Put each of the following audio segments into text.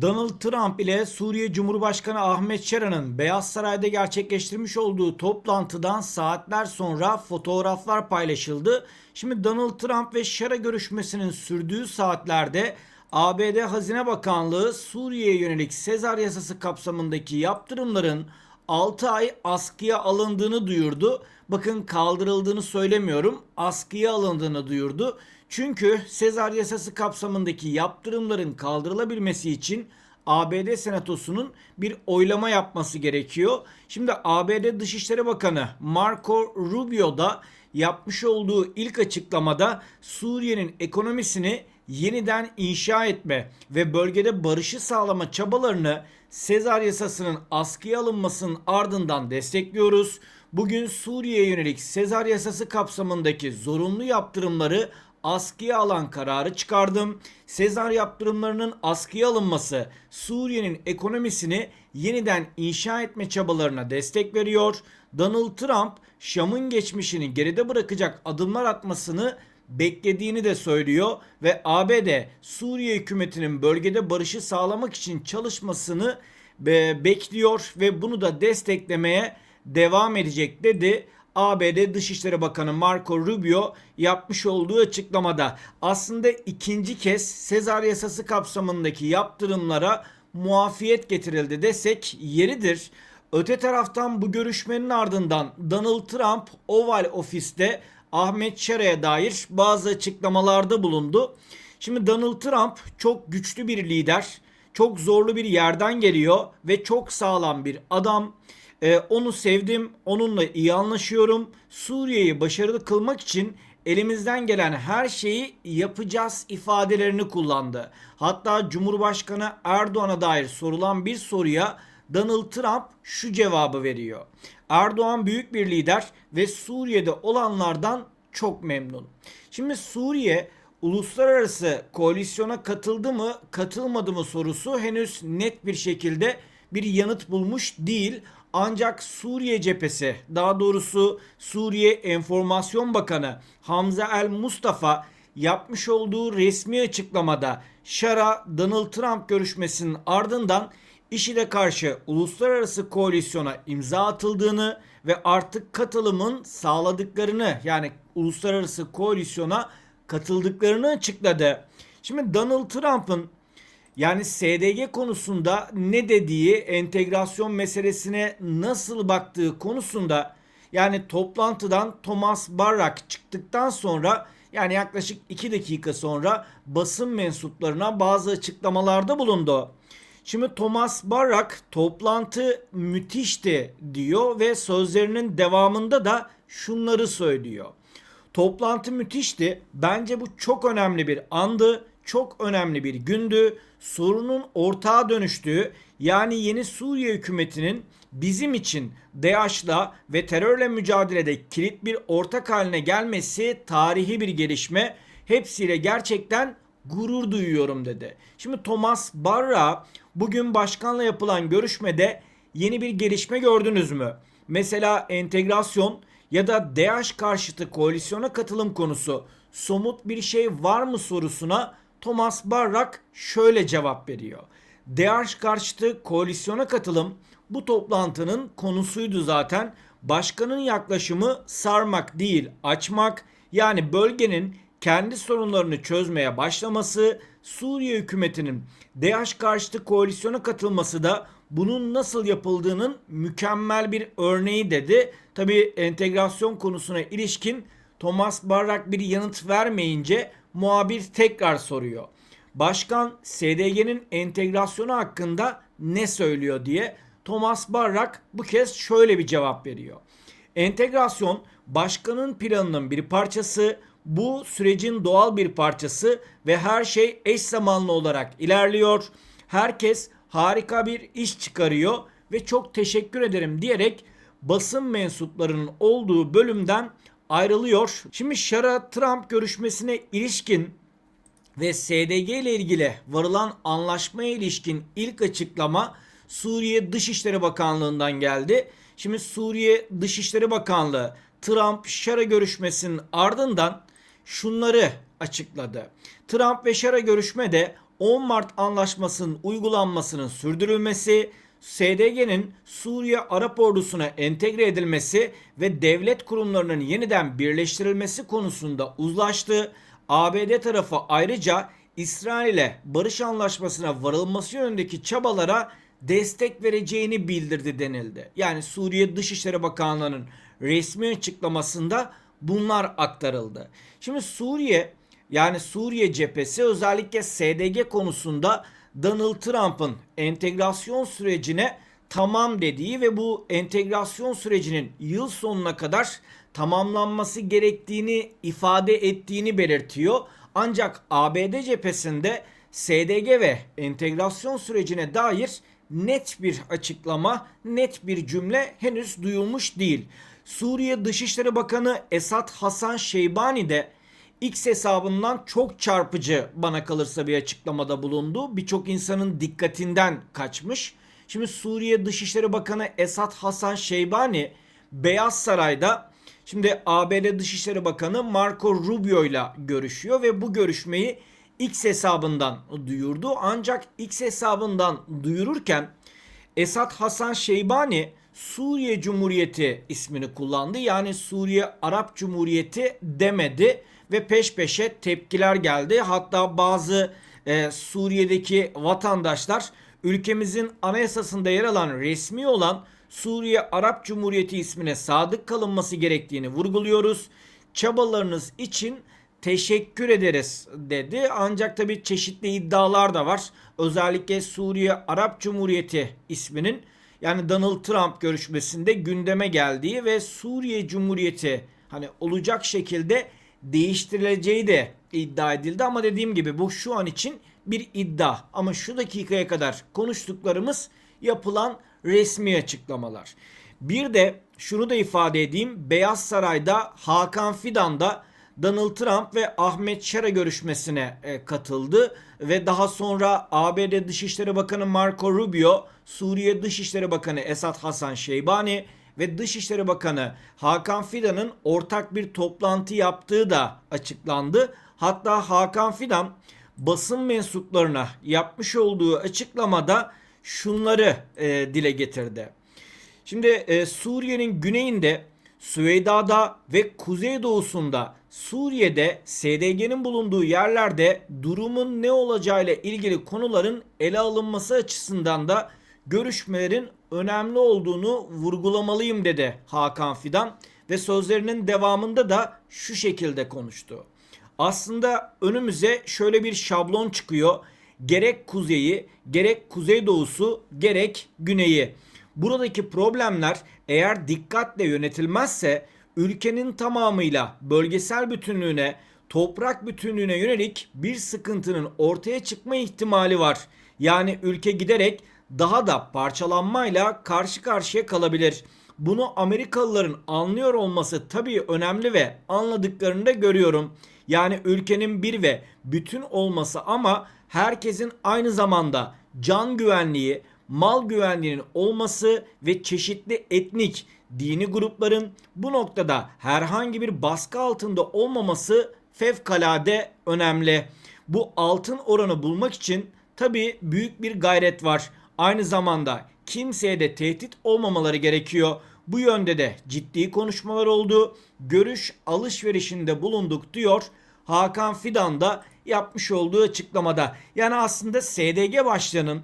Donald Trump ile Suriye Cumhurbaşkanı Ahmet Şeran'ın Beyaz Saray'da gerçekleştirmiş olduğu toplantıdan saatler sonra fotoğraflar paylaşıldı. Şimdi Donald Trump ve Şera görüşmesinin sürdüğü saatlerde ABD Hazine Bakanlığı Suriye'ye yönelik Sezar yasası kapsamındaki yaptırımların 6 ay askıya alındığını duyurdu. Bakın kaldırıldığını söylemiyorum. Askıya alındığını duyurdu. Çünkü Sezar yasası kapsamındaki yaptırımların kaldırılabilmesi için ABD Senatosu'nun bir oylama yapması gerekiyor. Şimdi ABD Dışişleri Bakanı Marco Rubio da yapmış olduğu ilk açıklamada Suriye'nin ekonomisini yeniden inşa etme ve bölgede barışı sağlama çabalarını Sezar yasasının askıya alınmasının ardından destekliyoruz. Bugün Suriye'ye yönelik Sezar yasası kapsamındaki zorunlu yaptırımları askıya alan kararı çıkardım. Sezar yaptırımlarının askıya alınması Suriye'nin ekonomisini yeniden inşa etme çabalarına destek veriyor. Donald Trump Şam'ın geçmişini geride bırakacak adımlar atmasını beklediğini de söylüyor ve ABD Suriye hükümetinin bölgede barışı sağlamak için çalışmasını be- bekliyor ve bunu da desteklemeye devam edecek dedi. ABD Dışişleri Bakanı Marco Rubio yapmış olduğu açıklamada aslında ikinci kez Sezar yasası kapsamındaki yaptırımlara muafiyet getirildi desek yeridir. Öte taraftan bu görüşmenin ardından Donald Trump Oval Ofis'te Ahmet Şera'ya dair bazı açıklamalarda bulundu. Şimdi Donald Trump çok güçlü bir lider, çok zorlu bir yerden geliyor ve çok sağlam bir adam. Ee, onu sevdim, onunla iyi anlaşıyorum. Suriye'yi başarılı kılmak için elimizden gelen her şeyi yapacağız ifadelerini kullandı. Hatta Cumhurbaşkanı Erdoğan'a dair sorulan bir soruya Donald Trump şu cevabı veriyor. Erdoğan büyük bir lider ve Suriye'de olanlardan çok memnun. Şimdi Suriye uluslararası koalisyona katıldı mı, katılmadı mı sorusu henüz net bir şekilde bir yanıt bulmuş değil. Ancak Suriye cephesi, daha doğrusu Suriye Enformasyon Bakanı Hamza El Mustafa yapmış olduğu resmi açıklamada Şara Donald Trump görüşmesinin ardından IŞİD'e karşı uluslararası koalisyona imza atıldığını ve artık katılımın sağladıklarını yani uluslararası koalisyona katıldıklarını açıkladı. Şimdi Donald Trump'ın yani SDG konusunda ne dediği, entegrasyon meselesine nasıl baktığı konusunda yani toplantıdan Thomas Barrak çıktıktan sonra yani yaklaşık 2 dakika sonra basın mensuplarına bazı açıklamalarda bulundu. Şimdi Thomas Barrak toplantı müthişti diyor ve sözlerinin devamında da şunları söylüyor. Toplantı müthişti. Bence bu çok önemli bir andı. Çok önemli bir gündü. Sorunun ortağa dönüştüğü yani yeni Suriye hükümetinin bizim için DAEŞ'la ve terörle mücadelede kilit bir ortak haline gelmesi tarihi bir gelişme. Hepsiyle gerçekten gurur duyuyorum dedi. Şimdi Thomas Barra bugün başkanla yapılan görüşmede yeni bir gelişme gördünüz mü? Mesela entegrasyon ya da DAEŞ karşıtı koalisyona katılım konusu somut bir şey var mı sorusuna Thomas Barrak şöyle cevap veriyor. DAEŞ karşıtı koalisyona katılım bu toplantının konusuydu zaten. Başkanın yaklaşımı sarmak değil açmak yani bölgenin kendi sorunlarını çözmeye başlaması, Suriye hükümetinin DAEŞ karşıtı koalisyona katılması da bunun nasıl yapıldığının mükemmel bir örneği dedi. Tabi entegrasyon konusuna ilişkin Thomas Barrak bir yanıt vermeyince muhabir tekrar soruyor. Başkan SDG'nin entegrasyonu hakkında ne söylüyor diye Thomas Barrak bu kez şöyle bir cevap veriyor. Entegrasyon başkanın planının bir parçası, bu sürecin doğal bir parçası ve her şey eş zamanlı olarak ilerliyor. Herkes harika bir iş çıkarıyor ve çok teşekkür ederim diyerek basın mensuplarının olduğu bölümden ayrılıyor. Şimdi Şara Trump görüşmesine ilişkin ve SDG ile ilgili varılan anlaşmaya ilişkin ilk açıklama Suriye Dışişleri Bakanlığı'ndan geldi. Şimdi Suriye Dışişleri Bakanlığı Trump Şara görüşmesinin ardından şunları açıkladı. Trump ve Şara görüşmede 10 Mart Anlaşması'nın uygulanmasının sürdürülmesi, SDG'nin Suriye Arap ordusuna entegre edilmesi ve devlet kurumlarının yeniden birleştirilmesi konusunda uzlaştı. ABD tarafı ayrıca İsrail'e barış anlaşmasına varılması yönündeki çabalara destek vereceğini bildirdi denildi. Yani Suriye Dışişleri Bakanlığı'nın resmi açıklamasında bunlar aktarıldı. Şimdi Suriye yani Suriye cephesi özellikle SDG konusunda Donald Trump'ın entegrasyon sürecine tamam dediği ve bu entegrasyon sürecinin yıl sonuna kadar tamamlanması gerektiğini ifade ettiğini belirtiyor. Ancak ABD cephesinde SDG ve entegrasyon sürecine dair net bir açıklama, net bir cümle henüz duyulmuş değil. Suriye Dışişleri Bakanı Esat Hasan Şeybani de X hesabından çok çarpıcı bana kalırsa bir açıklamada bulundu. Birçok insanın dikkatinden kaçmış. Şimdi Suriye Dışişleri Bakanı Esat Hasan Şeybani Beyaz Saray'da şimdi ABD Dışişleri Bakanı Marco Rubio ile görüşüyor ve bu görüşmeyi X hesabından duyurdu. Ancak X hesabından duyururken Esat Hasan Şeybani Suriye Cumhuriyeti ismini kullandı. Yani Suriye Arap Cumhuriyeti demedi ve peş peşe tepkiler geldi. Hatta bazı e, Suriye'deki vatandaşlar ülkemizin anayasasında yer alan resmi olan Suriye Arap Cumhuriyeti ismine sadık kalınması gerektiğini vurguluyoruz. Çabalarınız için teşekkür ederiz dedi. Ancak tabi çeşitli iddialar da var. Özellikle Suriye Arap Cumhuriyeti isminin yani Donald Trump görüşmesinde gündeme geldiği ve Suriye Cumhuriyeti hani olacak şekilde değiştirileceği de iddia edildi ama dediğim gibi bu şu an için bir iddia ama şu dakikaya kadar konuştuklarımız yapılan resmi açıklamalar. Bir de şunu da ifade edeyim. Beyaz Saray'da Hakan Fidan da Donald Trump ve Ahmet Şara görüşmesine e, katıldı ve daha sonra ABD Dışişleri Bakanı Marco Rubio, Suriye Dışişleri Bakanı Esat Hasan Şeybani ve Dışişleri Bakanı Hakan Fidan'ın ortak bir toplantı yaptığı da açıklandı. Hatta Hakan Fidan basın mensuplarına yapmış olduğu açıklamada şunları e, dile getirdi. Şimdi e, Suriye'nin güneyinde Süveyda'da ve kuzeydoğusunda Suriye'de SDG'nin bulunduğu yerlerde durumun ne olacağıyla ilgili konuların ele alınması açısından da görüşmelerin önemli olduğunu vurgulamalıyım dedi Hakan Fidan ve sözlerinin devamında da şu şekilde konuştu. Aslında önümüze şöyle bir şablon çıkıyor. Gerek kuzeyi, gerek kuzeydoğusu, gerek güneyi. Buradaki problemler eğer dikkatle yönetilmezse ülkenin tamamıyla bölgesel bütünlüğüne, toprak bütünlüğüne yönelik bir sıkıntının ortaya çıkma ihtimali var. Yani ülke giderek daha da parçalanmayla karşı karşıya kalabilir. Bunu Amerikalıların anlıyor olması tabii önemli ve anladıklarını da görüyorum. Yani ülkenin bir ve bütün olması ama herkesin aynı zamanda can güvenliği, mal güvenliğinin olması ve çeşitli etnik, dini grupların bu noktada herhangi bir baskı altında olmaması fevkalade önemli. Bu altın oranı bulmak için tabii büyük bir gayret var. Aynı zamanda kimseye de tehdit olmamaları gerekiyor. Bu yönde de ciddi konuşmalar oldu. Görüş alışverişinde bulunduk diyor. Hakan Fidan da yapmış olduğu açıklamada. Yani aslında SDG başlığının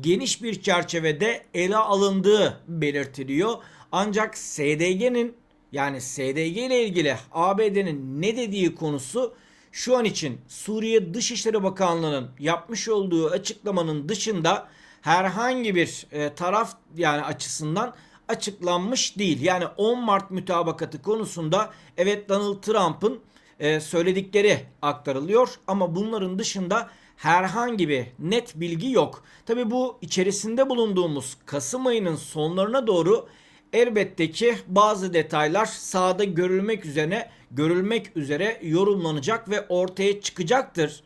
geniş bir çerçevede ele alındığı belirtiliyor. Ancak SDG'nin yani SDG ile ilgili ABD'nin ne dediği konusu şu an için Suriye Dışişleri Bakanlığı'nın yapmış olduğu açıklamanın dışında herhangi bir e, taraf yani açısından açıklanmış değil. Yani 10 Mart mütabakatı konusunda evet Donald Trump'ın e, söyledikleri aktarılıyor ama bunların dışında herhangi bir net bilgi yok. Tabi bu içerisinde bulunduğumuz Kasım ayının sonlarına doğru elbette ki bazı detaylar sahada görülmek üzere görülmek üzere yorumlanacak ve ortaya çıkacaktır.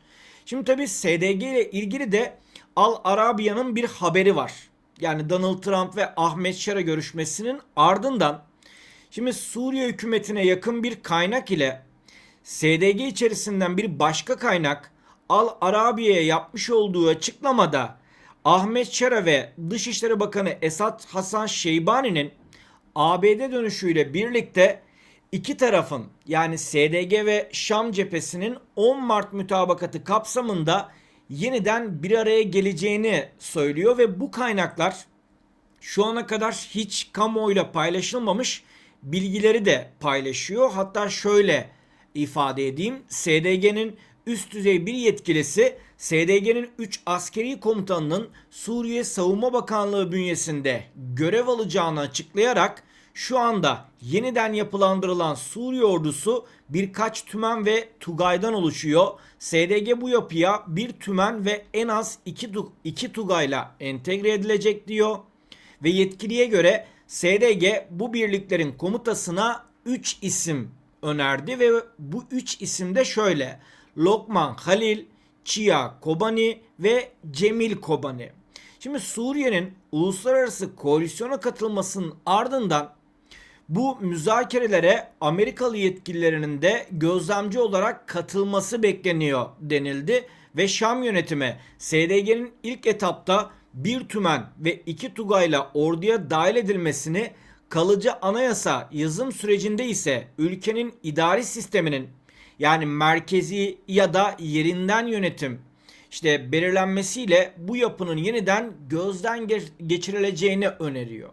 Şimdi tabi SDG ile ilgili de Al Arabiya'nın bir haberi var. Yani Donald Trump ve Ahmet Şara görüşmesinin ardından şimdi Suriye hükümetine yakın bir kaynak ile SDG içerisinden bir başka kaynak Al Arabiye'ye yapmış olduğu açıklamada Ahmet Şara ve Dışişleri Bakanı Esat Hasan Şeybani'nin ABD dönüşüyle birlikte iki tarafın yani SDG ve Şam cephesinin 10 Mart mütabakatı kapsamında yeniden bir araya geleceğini söylüyor ve bu kaynaklar şu ana kadar hiç kamuoyuyla paylaşılmamış bilgileri de paylaşıyor. Hatta şöyle ifade edeyim. SDG'nin üst düzey bir yetkilisi SDG'nin 3 askeri komutanının Suriye Savunma Bakanlığı bünyesinde görev alacağını açıklayarak şu anda yeniden yapılandırılan Suriye ordusu birkaç tümen ve tugaydan oluşuyor. SDG bu yapıya bir tümen ve en az iki, iki tugayla entegre edilecek diyor. Ve yetkiliye göre SDG bu birliklerin komutasına 3 isim önerdi ve bu 3 isim de şöyle. Lokman Halil, Chia Kobani ve Cemil Kobani. Şimdi Suriye'nin uluslararası koalisyona katılmasının ardından bu müzakerelere Amerikalı yetkililerinin de gözlemci olarak katılması bekleniyor denildi ve Şam yönetimi SDG'nin ilk etapta bir tümen ve iki tugayla orduya dahil edilmesini kalıcı anayasa yazım sürecinde ise ülkenin idari sisteminin yani merkezi ya da yerinden yönetim işte belirlenmesiyle bu yapının yeniden gözden geç- geçirileceğini öneriyor.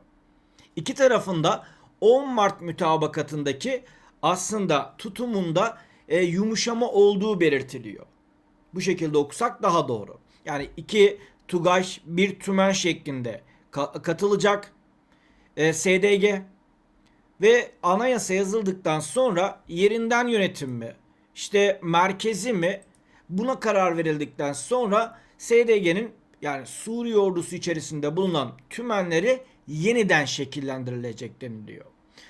İki tarafında 10 Mart mütabakatındaki aslında tutumunda e, yumuşama olduğu belirtiliyor. Bu şekilde okusak daha doğru. Yani iki Tugay bir tümen şeklinde ka- katılacak e, SDG ve anayasa yazıldıktan sonra yerinden yönetim mi işte merkezi mi buna karar verildikten sonra SDG'nin yani Suriye ordusu içerisinde bulunan tümenleri yeniden şekillendirilecek deniliyor.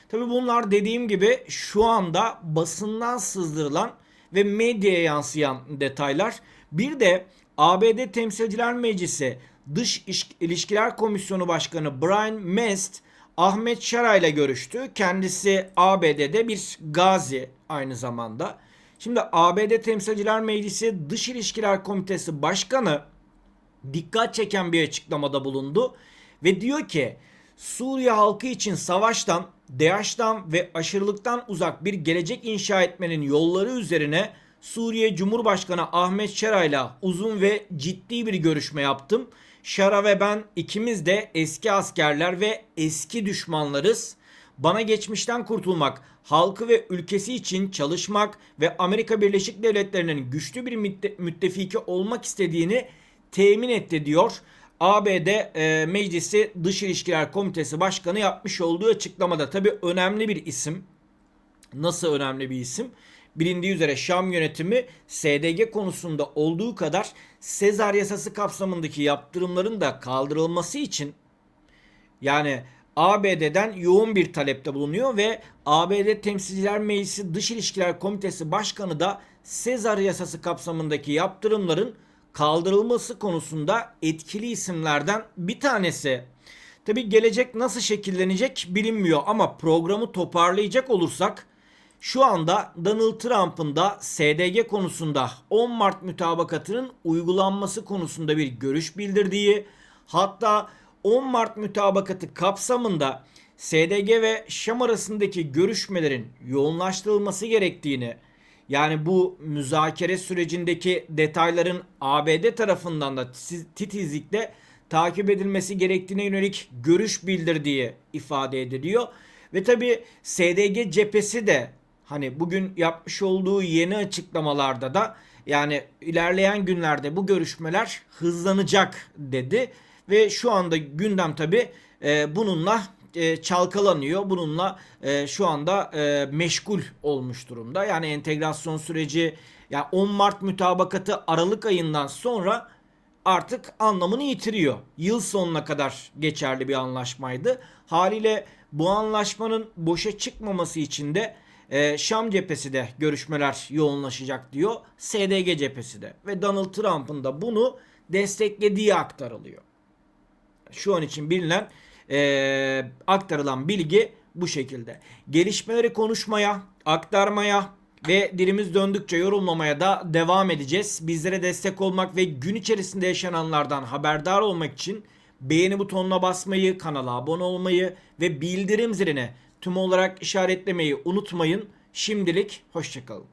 Tabi bunlar dediğim gibi şu anda basından sızdırılan ve medyaya yansıyan detaylar. Bir de ABD Temsilciler Meclisi Dış İş- İlişkiler Komisyonu Başkanı Brian Mest Ahmet Şara ile görüştü. Kendisi ABD'de bir gazi aynı zamanda. Şimdi ABD Temsilciler Meclisi Dış İlişkiler Komitesi Başkanı dikkat çeken bir açıklamada bulundu ve diyor ki Suriye halkı için savaştan, DAEŞ'tan ve aşırılıktan uzak bir gelecek inşa etmenin yolları üzerine Suriye Cumhurbaşkanı Ahmet Şara ile uzun ve ciddi bir görüşme yaptım. Şara ve ben ikimiz de eski askerler ve eski düşmanlarız. Bana geçmişten kurtulmak, halkı ve ülkesi için çalışmak ve Amerika Birleşik Devletleri'nin güçlü bir mütte- müttefiki olmak istediğini temin etti diyor. ABD e, Meclisi Dış İlişkiler Komitesi Başkanı yapmış olduğu açıklamada tabi önemli bir isim. Nasıl önemli bir isim? Bilindiği üzere Şam yönetimi SDG konusunda olduğu kadar Sezar yasası kapsamındaki yaptırımların da kaldırılması için yani ABD'den yoğun bir talepte bulunuyor ve ABD Temsilciler Meclisi Dış İlişkiler Komitesi Başkanı da Sezar yasası kapsamındaki yaptırımların kaldırılması konusunda etkili isimlerden bir tanesi. Tabi gelecek nasıl şekillenecek bilinmiyor ama programı toparlayacak olursak şu anda Donald Trump'ın da SDG konusunda 10 Mart mütabakatının uygulanması konusunda bir görüş bildirdiği hatta 10 Mart mütabakatı kapsamında SDG ve Şam arasındaki görüşmelerin yoğunlaştırılması gerektiğini yani bu müzakere sürecindeki detayların ABD tarafından da tiz- titizlikle takip edilmesi gerektiğine yönelik görüş bildirdiği ifade ediliyor. Ve tabi SDG cephesi de hani bugün yapmış olduğu yeni açıklamalarda da yani ilerleyen günlerde bu görüşmeler hızlanacak dedi. Ve şu anda gündem tabi bununla e, çalkalanıyor. Bununla e, şu anda e, meşgul olmuş durumda. Yani entegrasyon süreci ya 10 Mart mütabakatı Aralık ayından sonra artık anlamını yitiriyor. Yıl sonuna kadar geçerli bir anlaşmaydı. Haliyle bu anlaşmanın boşa çıkmaması için de e, Şam cephesi de görüşmeler yoğunlaşacak diyor. SDG cephesi de ve Donald Trump'ın da bunu desteklediği aktarılıyor. Şu an için bilinen e, aktarılan bilgi bu şekilde. Gelişmeleri konuşmaya, aktarmaya, Ve dilimiz döndükçe yorumlamaya da devam edeceğiz. Bizlere destek olmak ve gün içerisinde yaşananlardan haberdar olmak için beğeni butonuna basmayı, kanala abone olmayı ve bildirim ziline tüm olarak işaretlemeyi unutmayın. Şimdilik hoşçakalın.